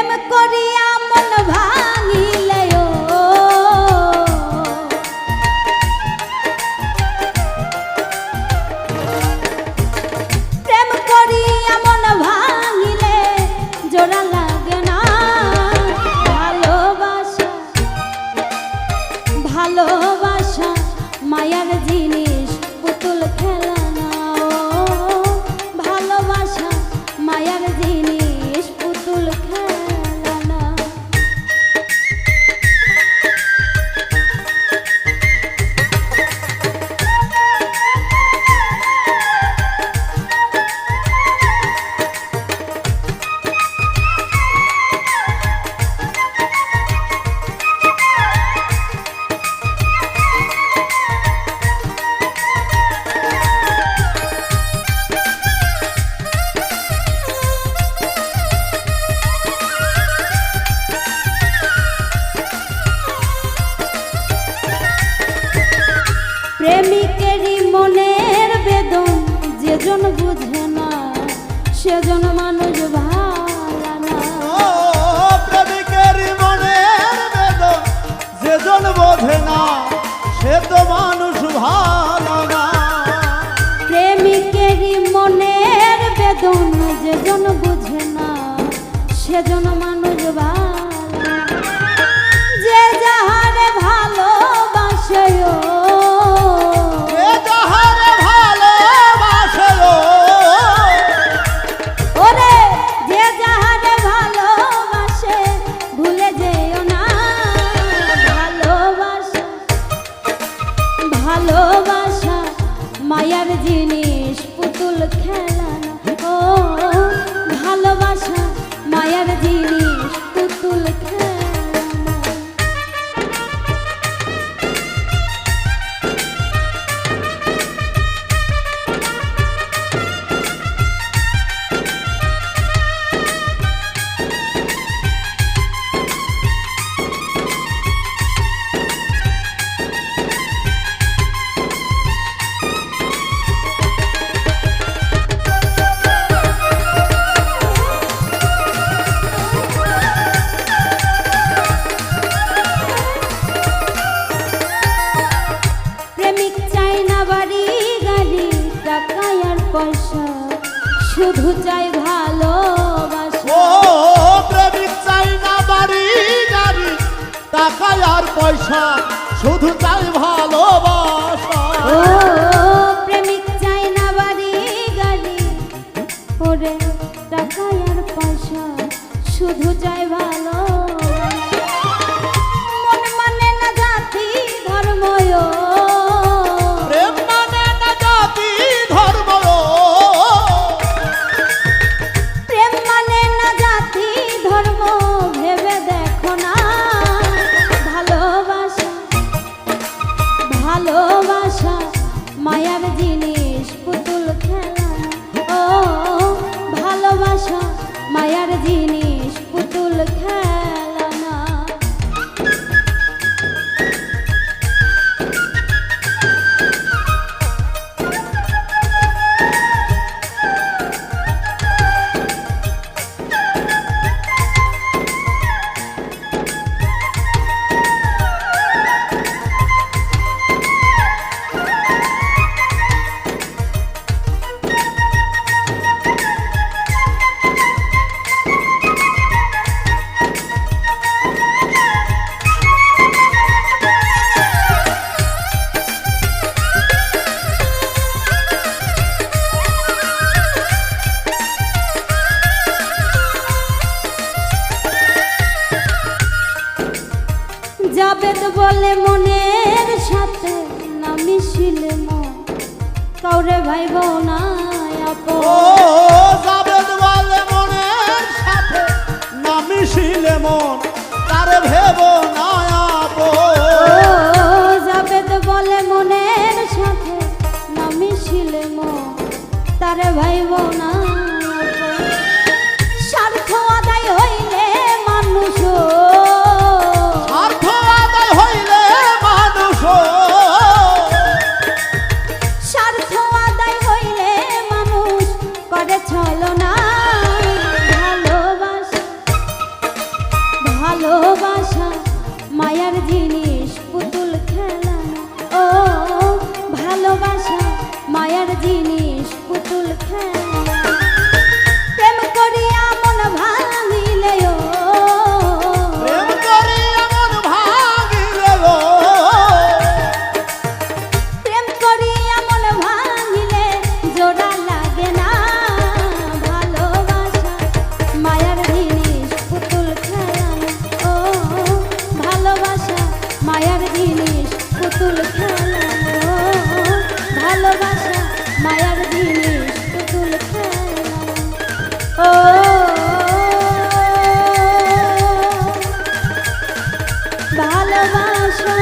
প্রেম করিয়া প্রেমিকেরই মনের বেদন যেজন বুঝে না সেজন মানুষ ভালা না। ও প্রেমিকের মনের বেদন যেজন বোঝে না সে তো মানুষ ভালো না। প্রেমিকেরই মনের বেদন যেজন বুঝে না সেজন মানুষ ভালা পয়সা, শুধু চাই ভালোবাসা। প্রেমিক চাই না বাড়ি গাড়ি ওরে টাকা আর পয়সা শুধু চাই ভালো ভালোবাসা মায়ার জিনিস। চলে মনের সাথে না মিশিলে মন কাউরে ভাই না, আপন। যাবে বলে মনের সাথে না মিশিলে মন তার ভেবো না। খেলার জিনিস পুতুল খেলা ভালোবাসা মায়ার জিনিস পুতুল খেলা ও ভালোবাসা